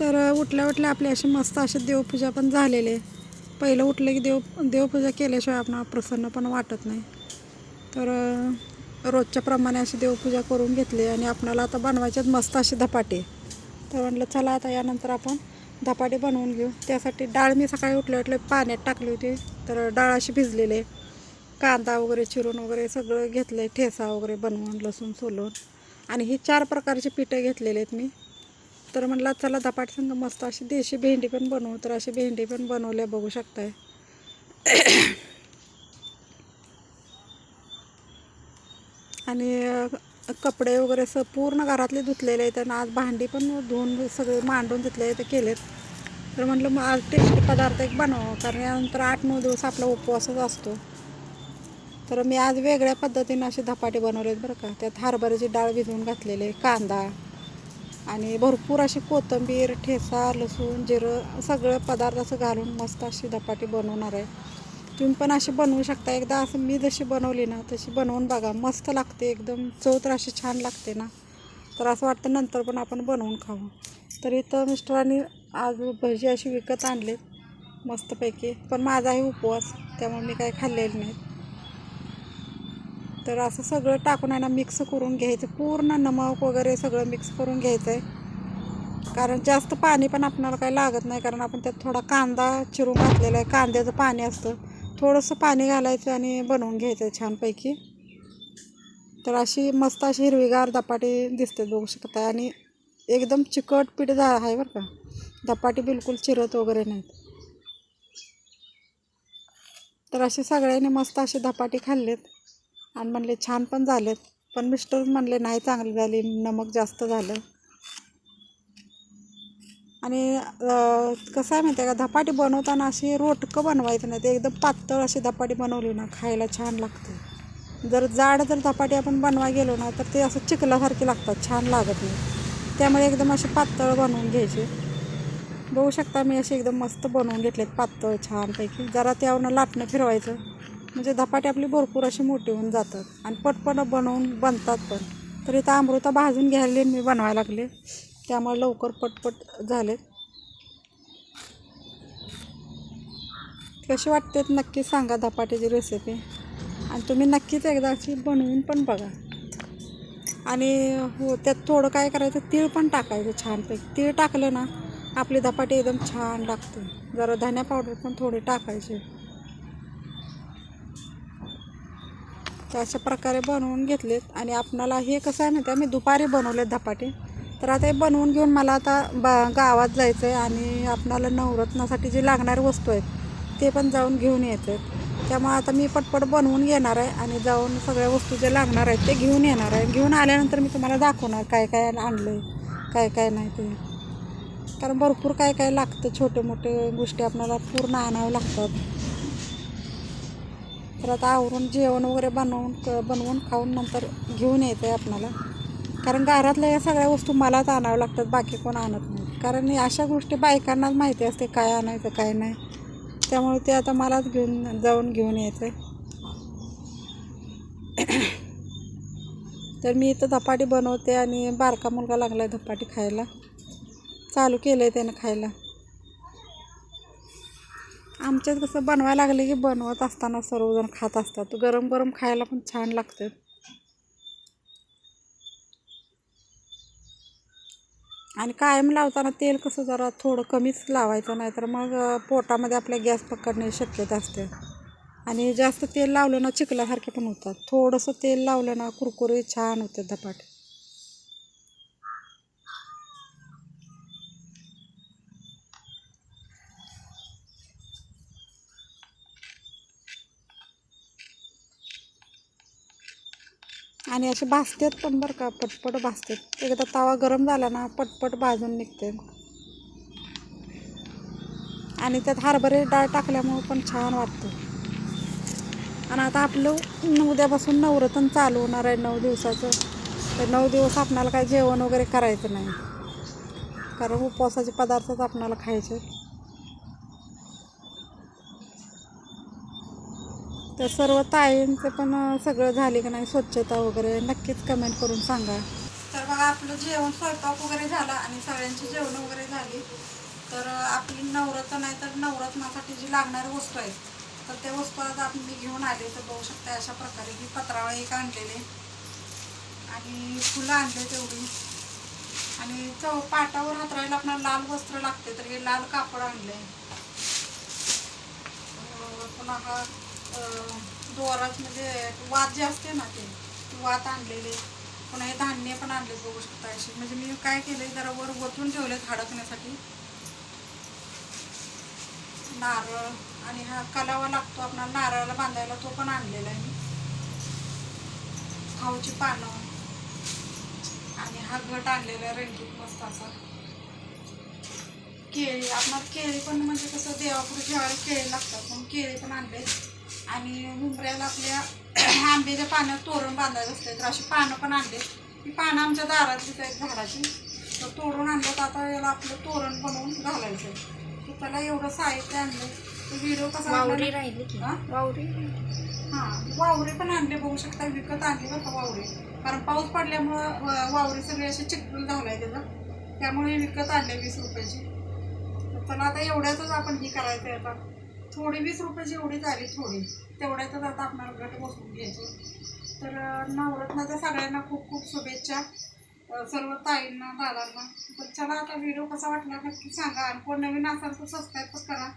तर उठल्या उठल्या आपली अशी मस्त अशी देवपूजा पण झालेली. आहे पहिलं उठलं की देव देवपूजा केल्याशिवाय आपण प्रसन्न पण वाटत नाही. तर रोजच्या प्रमाणे अशी देवपूजा करून घेतली आणि आपणाला आता बनवायच्यात मस्त अशी धपाटे. तर म्हटलं चला आता यानंतर आपण धपाटे बनवून घेऊ. त्यासाठी डाळ मी सकाळी उठल्या उठले पाण्यात टाकली होती. तर डाळ अशी भिजलेली. कांदा वगैरे चिरून वगैरे सगळं घेतलं आहे ठेसा वगैरे बनवून लसूण सोलून. आणि ही चार प्रकारची पिठं घेतलेली आहेत मी. तर म्हटलं चला धपाट संग मस्त अशी देशी भेंडी पण बनवू. तर अशी भेंडी पण बनवल्या बघू शकताय. आणि कपडे वगैरे असं पूर्ण घरातले धुतलेले आहेत आणि आज भांडी पण धुवून सगळे मांडून धुतले ते केलेत. तर म्हटलं मग आज टेस्टी पदार्थ एक बनवावं कारण यानंतर आठ नऊ दिवस आपला उपवासच असतो. तर मी आज वेगळ्या पद्धतीनं असे धपाटे बनवले आहेत बरं का. त्यात हरभऱ्याची डाळ भिजवून घातलेले कांदा आणि भरपूर अशी कोथिंबीर ठेचा लसूण जिरं सगळं पदार्थ असं घालून मस्त अशी धपाटी बनवणार आहे. तुम्ही पण अशी बनवू शकता. एकदा असं मी जशी बनवली ना तशी बनवून बघा. मस्त लागते एकदम. चव तर अशी छान लागते ना. तर असं वाटतं नंतर पण आपण बनवून खाऊ तर इथं मिस्टरांनी आज भजी अशी विकत आणले मस्तपैकी. पण माझा आहे उपवास त्यामुळे मी काही खाल्लेलं नाही. तर असं सगळं टाकून आहे ना मिक्स करून घ्यायचं. पूर्ण नमक वगैरे सगळं मिक्स करून घ्यायचं आहे कारण जास्त पाणी पण आपणाला काही लागत नाही कारण आपण त्यात थोडा कांदा चिरून घातलेला आहे. कांद्याचं पाणी असतं. थोडंसं पाणी घालायचं आणि बनवून घ्यायचं आहे छानपैकी. तर अशी मस्त अशी हिरवीगार धपाटी दिसते बघू शकता आणि एकदम चिकट पीठ झा आहे बरं का. धपाटी बिलकुल चिरत वगैरे नाहीत. तर असे सगळ्यांनी मस्त अशी धपाटी खाल्लेत. आणि म्हणले छान पण झालेत. पण मिस्टर म्हणले नाही चांगली झाली नमक जास्त झालं. आणि कसं आहे माहिती आहे का धपाटी बनवताना अशी रोटकं बनवायचं नाही ते एकदम पातळ अशी धपाटी बनवली ना खायला छान लागते. जर जाड जर धपाटी आपण बनवाय गेलो ना तर ते असं चिखलासारखे लागतात छान लागत नाही. त्यामुळे एकदम असे पातळ बनवून घ्यायचे. बघू शकता मी असे एकदम मस्त बनवून घेतलेत पातळ छानपैकी. जरा त्यावरनं लाटणं फिरवायचं. म्हणजे धपाटे आपली भरपूर अशी मोठी होऊन जातात. आणि पटपट बनवून बनतात पण. तर इथं अमृता भाजून घ्यायला मी बनवायला लागले. त्यामुळे लवकर पटपट झालेत कशी वाटते नक्की सांगा धपाट्याची रेसिपी आणि तुम्ही नक्कीच एकदा अशी बनवून पण बघा. आणि हो त्यात थोडं काय करायचं तीळ पण टाकायचं छानपैकी. तीळ टाकलं ना आपली धपाटी एकदम छान लागते. जरा धन्या पावडर पण थोडी टाकायचे. तर अशा प्रकारे बनवून घेतलेत. आणि आपणाला हे कसं आहे माहिती आहे? मी दुपारी बनवलेत धपाटे. तर आता हे बनवून घेऊन मला आता बा गावात जायचं आहे आणि आपणाला नवरत्नासाठी जे लागणारे वस्तू आहेत ते पण जाऊन घेऊन यायचं आहेत त्यामुळे आता मी पटपट बनवून घेणार आहे आणि जाऊन सगळ्या वस्तू जे लागणार आहेत ते घेऊन येणार आहे. घेऊन आल्यानंतर मी तुम्हाला दाखवणार काय काय आणलं आहे काय काय नाही ते. कारण भरपूर काय काय लागतं छोटे मोठे गोष्टी आपल्याला पूर्ण आणावं लागतात. तर आता आवरून जेवण वगैरे बनवून क बनवून खाऊन नंतर घेऊन येते आहे आपणाला कारण घरातल्या या सगळ्या वस्तू मलाच आणाव्या लागतात बाकी कोण आणत नाही. कारण अशा गोष्टी बायकांनाच माहिती असते काय आणायचं काय नाही. त्यामुळे ते आता मलाच घेऊन जाऊन घेऊन यायचं आहे तर मी इथं धपाटी बनवते आणि बारका मुलगा लागला आहे धपाटी खायला. चालू केलं आहे त्यानं खायला. आमच्यात कसं बनवायला लागले की बनवत असताना सर्वजण खात असतात. गरम गरम खायला पण छान लागतं. आणि कायम लावताना तेल कसं जरा थोडं कमीच लावायचं नाही तर मग पोटामध्ये आपल्या गॅस पकडण्याची शक्यता असते. आणि जास्त तेल लावलं ना चिखल्यासारखे पण होतात. थोडंसं तेल लावलं ना कुरकुरे छान होते धपाटे. आणि असे भाजतात पण बरं का पटपट भाजतात एकदा तवा गरम झाला ना पटपट भाजून निघते. आणि त्यात हरभरे डाळ टाकल्यामुळं पण छान वाटतं. आणि आता आपलं उद्यापासून नवरत्न चालू होणार आहे नऊ दिवसाचं. तर नऊ दिवस आपणाला काही जेवण वगैरे करायचं नाही. कारण उपवासाचे पदार्थच आपणाला खायचे तर सर्व ताईंचं पण सगळं झाले की नाही स्वच्छता वगैरे नक्कीच कमेंट करून सांगा. तर बघा आपलं जेवण स्वयंपाक वगैरे झाला आणि सगळ्यांची जेवण वगैरे झाली. तर आपली नवरत्न नाही तर नवरत्नासाठी जी लागणारी वस्तू आहेत तर त्या वस्तू आज आपण मी घेऊन आले. तर बघू शकता अशा प्रकारे मी पत्रावळ एक आणलेले आणि फुलं आणले तेवढी. आणि चौ पाटावर हातरायला आपल्याला लाल वस्त्र लागते तर हे लाल कापड आणले पुन्हा हा दोराच म्हणजे वात जे असते ना ते वात आणलेले. पुन्हा हे धान्य पण आणले बघू शकता अशी. म्हणजे मी काय केले जरा वर वतून ठेवले हडकण्यासाठी नारळ आणि हा कलावा लागतो आपल्याला नारळाला बांधायला तो पण आणलेला आहे मी. खाऊची पानं आणि हा घट आणलेला आहे रंगीत मस्त असा. केळी आपणाला केळी पण म्हणजे कसं देवापुढे ठेवायला केळी लागतात म्हणून केळी पण आणले आणि उंबऱ्याला आपल्या आंब्याच्या पाण्यात तोरण बांधायचं असते तर अशी पानं पण आणले ही पानं आमच्या दारातलीच आहेत झाडाची. तर तोडून आणलं तर आता याला आपलं तोरण बनवून घालायचं तर त्याला एवढं साहित्य आणलं तर व्हिडिओ कसा वावरी? राहिली की? वावरी हां वावरे पण आणले. बघू शकता विकत आणले बरं का वावरे. कारण पाऊस पडल्यामुळं वावरे सगळे असे चिकटून धावलाय त्याचा. त्यामुळे विकत आणले वीस रुपयाची. तर चला आता एवढ्यातच आपण हे करायचं आहे आता. थोडी वीस रुपये जेवढी झाली थोडी तेवढ्यातच आता आपल्याला गट बसून घ्यायचे. तर नवरत्नाच्या सगळ्यांना खूप खूप शुभेच्छा. सर्व ताईंना दादांना. तर चला आता व्हिडिओ कसा वाटला नक्की सांगा. आणि कोण नवीन असाल तर सबस्क्राईब करा.